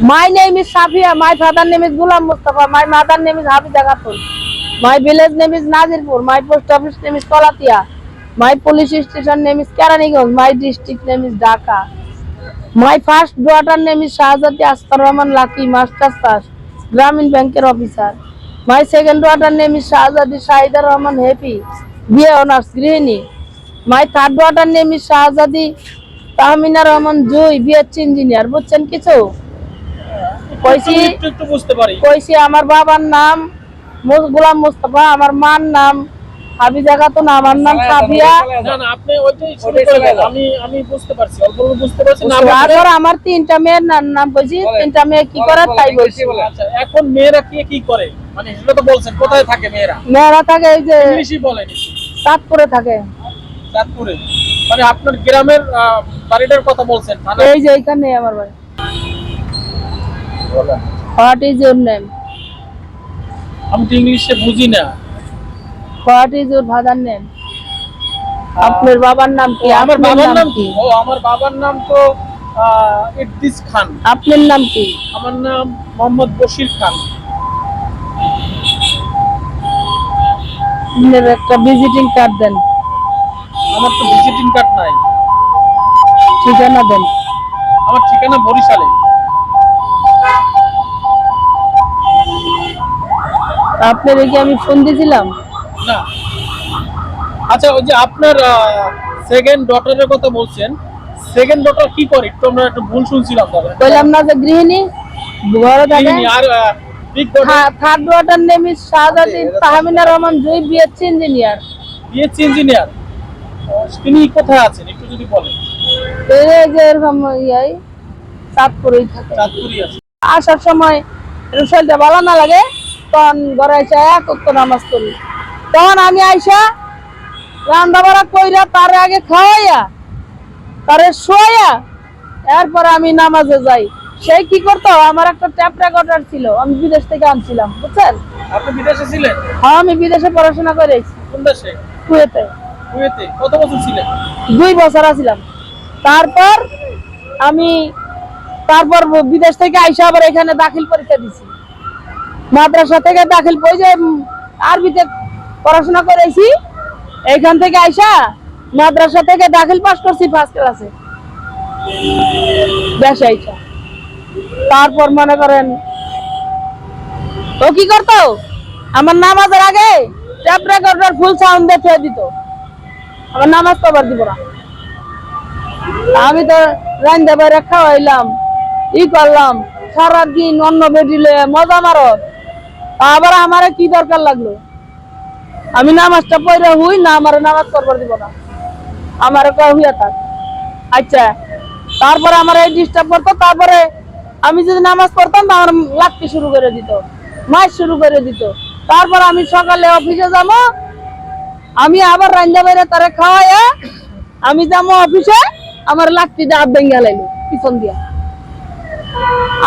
My name is Safia. My father name is Gulam Mustafa. My mother name is Hafiza Khatun. My village name is Nazirpur. My post office name is Kolatia. My police station name is Keranigঞ্জ. My district name is Dhaka. My first daughter name is Shahzati Astar Rahman Lucky, Master Stash, Gramin Banker Officer. My second daughter name is Shahzadi Shahida Rahman Happy, BA Honors Gৃহিণী. My third daughter name is Shahzadi Tahmina Rahman Jui BSc engineer বুঝছেন কিছু কইছি একটু বুঝতে পারি। কইছি আমার বাবার নাম গোলাম মুস্তফা আমার মার নাম হাবিজা খাতুন আমার নাম আপনি ওইটাই আমি আমি বুঝতে পারছি অল্প অল্প বুঝতে পারছি না। তারপর আমার তিনটা মেয়ের নাম- নাম কইছি তিনটা মেয়ে কি করে তাই বলছি আচ্ছা এখন মেয়েরা কি কি করে? মানে সেটা তো বলছেন কোথায় থাকে মেয়েরা? মেয়েরা থাকে এই যে ইংলিশই বলেন। চাঁদপুরে থাকে। চাঁদপুরে। মানে আপনার গ্রামের আহ, বাড়িটার কথা বলছেন এই যে এখানে আমার বাড়ি। হোয়াট ইজ ইউর নেম আমি তো ইংলিশে বুঝি না। What is your father name আপনার বাবার নাম কি? আমার বাবার নাম কি? ও আমার বাবার নাম তো খান। আপনার নাম কি? আমার নাম মোহাম্মদ বশির খান। আপনার একটা ভিজিটিং কার্ড দেন। আমার তো ভিজিটিং কার্ড নাই। ঠিকানা দেন। আমার ঠিকানা বরিশালে। আপনার কি আমি ফোন দিয়েছিলাম। না। আচ্ছা ওই যে আপনার সেকেন্ড ডটারের কথা বলছেন সেকেন্ড ডটার কি করে? একটু আমরা একটু ভুল শুনছিলাম তবে কইলাম না যে গৃহিণী? ঘরে থাকে আর daughter third water name is Shahzadi Tahmina Rahman Jui BSc engineer BSc engineer তিনি কোথায় আছেন? একটু যদি বলেন। এই যে এরকম ইয়াই চাঁদপুরেই থাকে। চাঁদপুরি আছে। আসার সময় রুশালটা ভালো না লাগে? তখন ঘরে এসে এক উত্তর নামাজ করি তখন আমি আইসা রান্না বাড়া কইরা তার আগে খাওয়াইয়া তারে শোয়া এরপরে আমি নামাজে যাই। সে কি করতো? আমার একটা ট্যাপ রেকর্ডার ছিল আমি বিদেশ থেকে আনছিলাম বুঝছেন? আপনি বিদেশে ছিলেন? হ্যাঁ আমি বিদেশে পড়াশোনা করে কোন দেশে? কুয়েতে। কুয়েতে। কত বছর ছিলেন? দুই বছর আছিলাম। তারপর আমি তারপর বিদেশ থেকে আইসা আবার এখানে দাখিল পরীক্ষা দিছি। মাদ্রাসা থেকে দাখিল ওই যে আরবিতে পড়াশোনা করেছি এখান থেকে আইসা মাদ্রাসা থেকে দাখিল পাস করছি ফার্স্ট ক্লাসে দেশে আইসা। তারপর মনে করেন, ও কি করতো? আমার নামাজের আগে ট্যাপ রেকর্ডার ফুল সাউন্ড দিয়ে দিত। আমার নামাজ তো আবার দিব না। আমি তো রান্দা বাইরে খাওয়াইলাম, ই করলাম, সারাদিন অন্য বেটিলে মজা মারো আবার আমারে কি দরকার লাগল? আমি নামাজটা পড়ে হুই, না আমার নামাজ করবার দিব না। আমারে থাক। আচ্ছা তারপরে আমার এই ডিস্টার্ব করতো, তারপরে আমি যদি নামাজ পড়তাম, তো আমার লাগতে শুরু করে দিত মাস শুরু করে দিত। তারপর আমি সকালে অফিসে যাব, আমি আবার রান্না বাইরে তারে খাওয়াইয়া, আমি যাব অফিসে, আমার দিয়ে হাত ভেঙে লাইলো, পিছন দিয়া।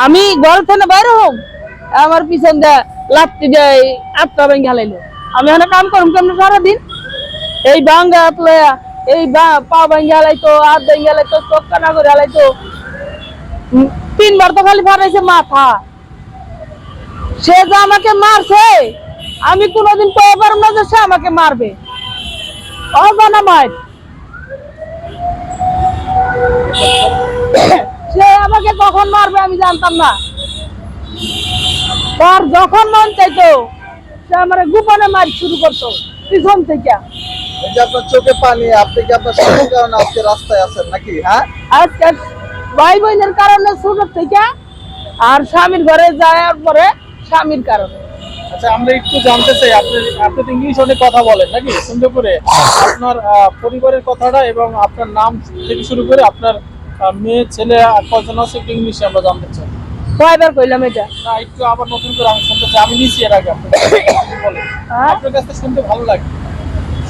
আমি ঘর থেকে বাইরে হোক আমার পিছন দিয়ে আমি এখানে কাম কেমন সারাদিন? এই এই পা ভেঙে লাইতো হাত ভেঙে লাইতো চোখ করে লাইতো উম, তিনবার তো খালি মাথা। সে যে আমাকে মারছে আমি কোনোদিন পেয়ে পারব না যে সে আমাকে মারবে। অজানা মার সে আমাকে কখন মারবে আমি জানতাম না। তার যখন মন চাইতো সে আমার গোপনে মার শুরু করতো পিছন থেকে। এই যে আপনার চোখে পানি আপনি কি আপনার স্বামীর কারণে আজকে রাস্তায় আছেন নাকি হ্যাঁ? আজকে ভাই বোনের কারণে ছোট থেকে আর স্বামীর ঘরে যাওয়ার পরে স্বামীর কারণে। আচ্ছা আমরা একটু জানতে চাই আপনি আপনি তো ইংলিশ অনেক কথা বলেন নাকি? সুন্দর করে আপনার পরিবারের কথাটা এবং আপনার নাম থেকে শুরু করে আপনার মেয়ে ছেলে কজন আছে ইংলিশে আমরা জানতে চাই। কয়বার কইলাম এটা? না একটু আবার নতুন করে আমি শুনতে চাই। আমি এর আগে আপনার হ্যাঁ? কাছ শুনতে ভালো লাগে।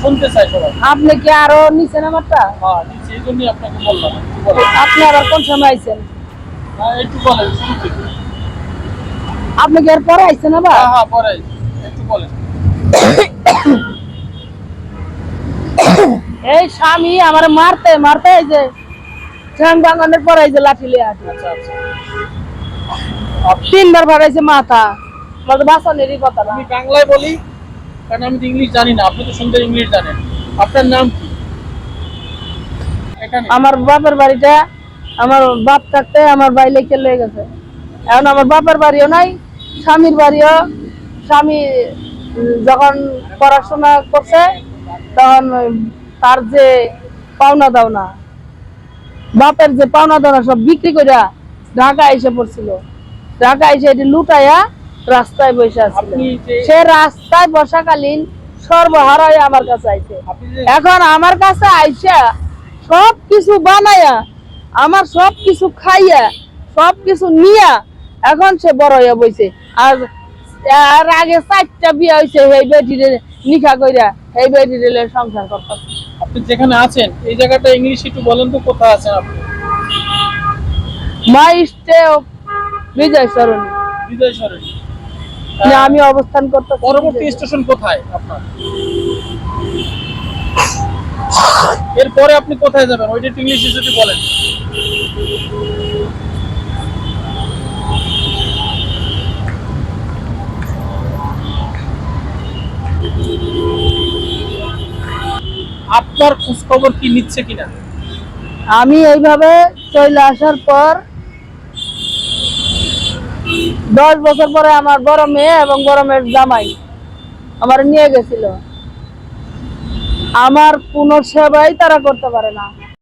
শুনতে চাই সবাই। আপনি কি আরও নিছেন আমারটা? হ্যাঁ এই জন্যই আপনাকে বললাম। আপনি আবার কোন সময় আইছেন? হ্যাঁ একটু বলেন থেকে আপনি কি পরে আইছেন আবার? হ্যাঁ হ্যাঁ পরে একটু বলেন। এই স্বামী আমার মারতে মারতে এই যে ঠ্যাং ভাঙনের পরে এই যে লাঠি লিয়ে আচ্ছা আচ্ছা। তিনবার ভাড়াইছে মাথা। আমার তো বাঁচানেরই কথা না। আমি বাংলায় বলি কারণ আমি তো ইংলিশ জানি না। আপনি তো সুন্দর ইংলিশ জানেন। আপনার নাম কি? আমার বাপের বাড়িটা আমার বাপ থাকতে আমার বাইলে খেলে গেছে। এখন আমার বাপের বাড়িও নাই স্বামীর বাড়িও। স্বামী যখন পড়াশোনা করছে তখন তার যে পাওনা দাওনা বাপের যে পাওনা দাওনা সব বিক্রি করে ঢাকা এসে পড়ছিল। ঢাকা এসে এটি লুটাইয়া রাস্তায় বসে যে- সে রাস্তায় বসাকালীন সর্বহারায় আমার কাছে আইছে। এখন আমার কাছে আইসা সব কিছু বানাইয়া আমার সব কিছু খাইয়া সব কিছু নিয়া এখন সে বড় হইয়া বইছে। আর আর আগে চারটা বিয়ে হয়েছে সেই বেটিরে নিখা কইরা সেই বেটিরে সংসার করতে আপনি যেখানে আছেন এই জায়গাটা ইংলিশ একটু বলেন তো কোথায় আছেন আপনি? মা ইষ্টে বিজয় সরণি। বিজয় সরণি। আমি অবস্থান করতে পরবর্তী স্টেশন কোথায় আপনার? এরপরে আপনি কোথায় যাবেন? ওইটা ইংলিশে যদি বলেন। আপনার খোঁজ খবর কি নিচ্ছে কিনা? আমি এইভাবে চলে আসার পর দশ বছর পরে আমার বড় মেয়ে এবং বড় মেয়ের জামাই আমার নিয়ে গেছিল। আমার কোনো সেবাই তারা করতে পারে না।